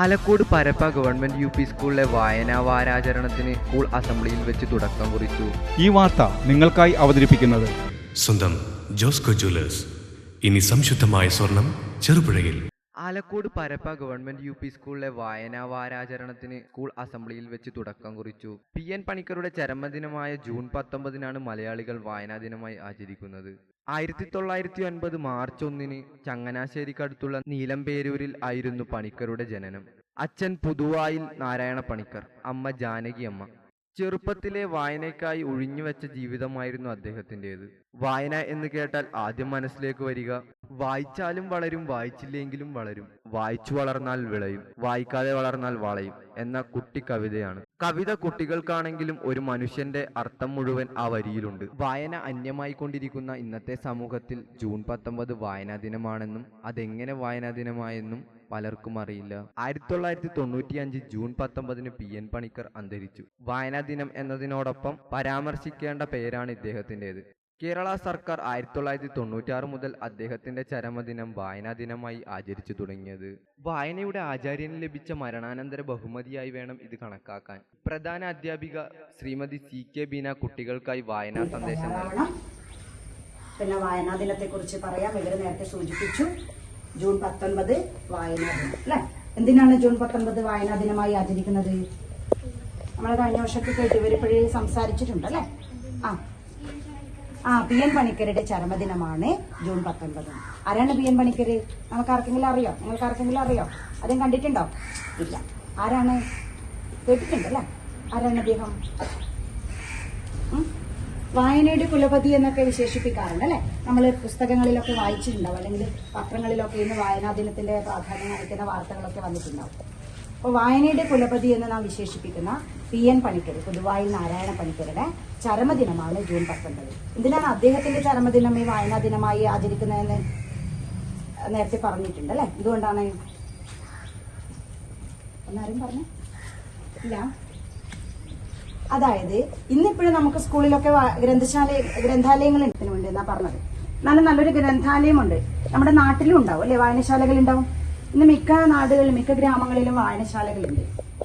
Alakode Parappa government U P സ്കൂളിലെ വായനാ വാരാചരണത്തിന് school അസംബ്ലിയിൽ വെച്ച് തുടക്കം കുറിച്ചു. ഈ വാർത്ത നിങ്ങൾക്കായി അവതരിപ്പിക്കുന്നത് സ്വന്തം ജോസ്കോ ജ്വല്ലേഴ്സ്. ഇനി സംശുദ്ധമായ സ്വർണം ചെറുപുഴയിൽ. Alakode Parappa government U P സ്കൂളിലെ വായനാ വാരാചരണത്തിന് സ്കൂൾ അസംബ്ലിയിൽ വെച്ച് തുടക്കം കുറിച്ചു. പി എൻ പണിക്കരുടെ ചരമദിനമായ ജൂൺ പത്തൊമ്പതിനാണ് മലയാളികൾ വായനാ ദിനമായി ആചരിക്കുന്നത്. ആയിരത്തി തൊള്ളായിരത്തി ഒൻപത് മാർച്ച് ഒന്നിന് ചങ്ങനാശ്ശേരിക്കടുത്തുള്ള നീലംപേരൂരിൽ ആയിരുന്നു പണിക്കരുടെ ജനനം. അച്ഛൻ പുതുവായിൽ നാരായണ പണിക്കർ അമ്മ ജാനകി അമ്മ ചെറുപ്പത്തിലെ വായനയ്ക്കായി ഒഴിഞ്ഞുവെച്ച ജീവിതമായിരുന്നു അദ്ദേഹത്തിന്റെത്. വായന എന്ന് കേട്ടാൽ ആദ്യം മനസ്സിലേക്ക് വരിക വായിച്ചാലും വളരും വായിച്ചില്ലെങ്കിലും വളരും. വായിച്ചു വളർന്നാൽ വിളയും വായിക്കാതെ വളർന്നാൽ വളയും എന്ന കുട്ടി കവിതയാണ്. കവിത കുട്ടികൾക്കാണെങ്കിലും ഒരു മനുഷ്യന്റെ അർത്ഥം മുഴുവൻ ആ വരിയിലുണ്ട്. വായന അന്യമായി കൊണ്ടിരിക്കുന്ന ഇന്നത്തെ സമൂഹത്തിൽ ജൂൺ പത്തൊമ്പത് വായനാ ദിനമാണെന്നും അതെങ്ങനെ വായനാ ദിനമായെന്നും പലർക്കും അറിയില്ല. ആയിരത്തി തൊള്ളായിരത്തി തൊണ്ണൂറ്റി അഞ്ച് ജൂൺ പത്തൊമ്പതിന് പി എൻ പണിക്കർ അന്തരിച്ചു. വായനാ ദിനം എന്നതിനോടൊപ്പം പരാമർശിക്കേണ്ട പേരാണ് ഇദ്ദേഹത്തിന്റെത്. കേരള സർക്കാർ ആയിരത്തി തൊള്ളായിരത്തി തൊണ്ണൂറ്റാറ് മുതൽ അദ്ദേഹത്തിന്റെ ചരമദിനം വായനാ ദിനമായി ആചരിച്ചു തുടങ്ങിയത്. വായനയുടെ ആചാര്യന് ലഭിച്ച മരണാനന്തര ബഹുമതിയായി വേണം ഇത് കണക്കാക്കാൻ. പ്രധാന അധ്യാപിക ശ്രീമതി സി കെ ബീന കുട്ടികൾക്കായി വായനാ സന്ദേശം നൽകി. പിന്നെ വായനാ ദിനത്തെ കുറിച്ച് പറയാം. ഇവർ നേരത്തെ സൂചിപ്പിച്ചു. ജൂൺ പത്തൊൻപത് വായനാ ദിനം. അല്ലെ? എന്തിനാണ് ജൂൺ പത്തൊൻപത് വായനാ ദിനമായി ആചരിക്കുന്നത്? നമ്മൾ കഴിഞ്ഞ വർഷമൊക്കെ കേട്ട് ഇവരിപ്പോഴേ സംസാരിച്ചിട്ടുണ്ട് അല്ലെ? ആ ആ പി എൻ പണിക്കരുടെ ചരമദിനമാണ് ജൂൺ പത്തൊൻപത്. ആരാണ് പി എൻ പണിക്കര്? നമുക്ക് ആർക്കെങ്കിലും അറിയോ? നിങ്ങൾക്ക് ആർക്കെങ്കിലും അറിയോ? അതും കണ്ടിട്ടുണ്ടോ? ഇല്ല. ആരാണ്? കേട്ടിട്ടുണ്ട് അല്ലേ ആരാണ് അദ്ദേഹം? വായനയുടെ കുലപതി എന്നൊക്കെ വിശേഷിപ്പിക്കാറുണ്ട് അല്ലെ? നമ്മൾ പുസ്തകങ്ങളിലൊക്കെ വായിച്ചിട്ടുണ്ടാവും. അല്ലെങ്കിൽ പത്രങ്ങളിലൊക്കെ ഇന്ന് വായനാ ദിനത്തിന്റെ പ്രാധാന്യം കാണിക്കുന്ന വാർത്തകളൊക്കെ വന്നിട്ടുണ്ടാവും. അപ്പോൾ വായനയുടെ കുലപതി എന്ന് നാം വിശേഷിപ്പിക്കുന്ന പി എൻ പണിക്കർ പൊതുവായി നാരായണ പണിക്കരുടെ ചരമദിനമാണ് ജൂൺ പത്തൊൻപത് എന്തിനാണ് അദ്ദേഹത്തിന്റെ ചരമദിനം ഈ വായനാ ദിനമായി ആചരിക്കുന്നതെന്ന് നേരത്തെ പറഞ്ഞിട്ടുണ്ട് അല്ലേ? ഇതുകൊണ്ടാണ് ഒന്നാരും പറഞ്ഞു? ഇല്ല. അതായത് ഇന്നിപ്പോഴും നമുക്ക് സ്കൂളിലൊക്കെ ഗ്രന്ഥശാല ഗ്രന്ഥാലയങ്ങൾ ഉണ്ട് എന്നാ പറഞ്ഞത്. നല്ല നല്ലൊരു ഗ്രന്ഥാലയമുണ്ട്. നമ്മുടെ നാട്ടിലും ഉണ്ടാവും അല്ലെ? വായനശാലകൾ ഉണ്ടാവും. ഇന്ന് മിക്ക നാടുകളിലും മിക്ക ഗ്രാമങ്ങളിലും വായനശാലകളുണ്ട്.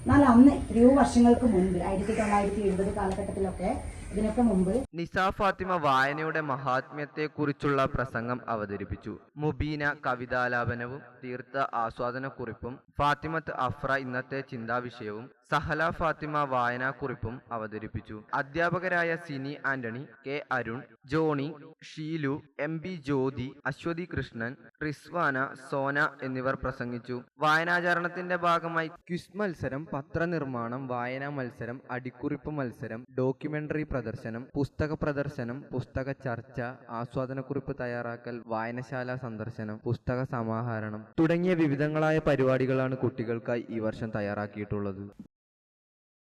എന്നാൽ അന്ന് എത്രയോ വർഷങ്ങൾക്ക് മുൻപ് ആയിരത്തി തൊള്ളായിരത്തി എഴുപത് കാലഘട്ടത്തിലൊക്കെ നിസാ ഫാത്തിമ വായനയുടെ മഹാത്മ്യത്തെക്കുറിച്ചുള്ള പ്രസംഗം അവതരിപ്പിച്ചു. മുബീന കവിതാലാപനവും തീർത്ഥ ആസ്വാദന കുറിപ്പും ഫാത്തിമത്ത് അഫ്ര ഇന്നത്തെ ചിന്താവിഷയവും സഹല ഫാത്തിമ വായനാക്കുറിപ്പും അവതരിപ്പിച്ചു. അധ്യാപകരായ Sini Antony K Arun Johny Sheelu M B Jyothi Aswathy Krishnan Rizwana Sona എന്നിവർ പ്രസംഗിച്ചു. വായനാചരണത്തിന്റെ ഭാഗമായി ക്വിസ് മത്സരം പത്രനിർമ്മാണം വായനാ മത്സരം അടിക്കുറിപ്പ് മത്സരം ഡോക്യുമെന്ററി പ്രദർശനം പുസ്തക പ്രദർശനം പുസ്തക ചർച്ച ആസ്വാദനക്കുറിപ്പ് തയ്യാറാക്കൽ വായനശാല സന്ദർശനം പുസ്തക സമാഹരണം തുടങ്ങിയ വിവിധങ്ങളായ പരിപാടികളാണ് കുട്ടികൾക്കായി ഈ വർഷം തയ്യാറാക്കിയിട്ടുള്ളത്.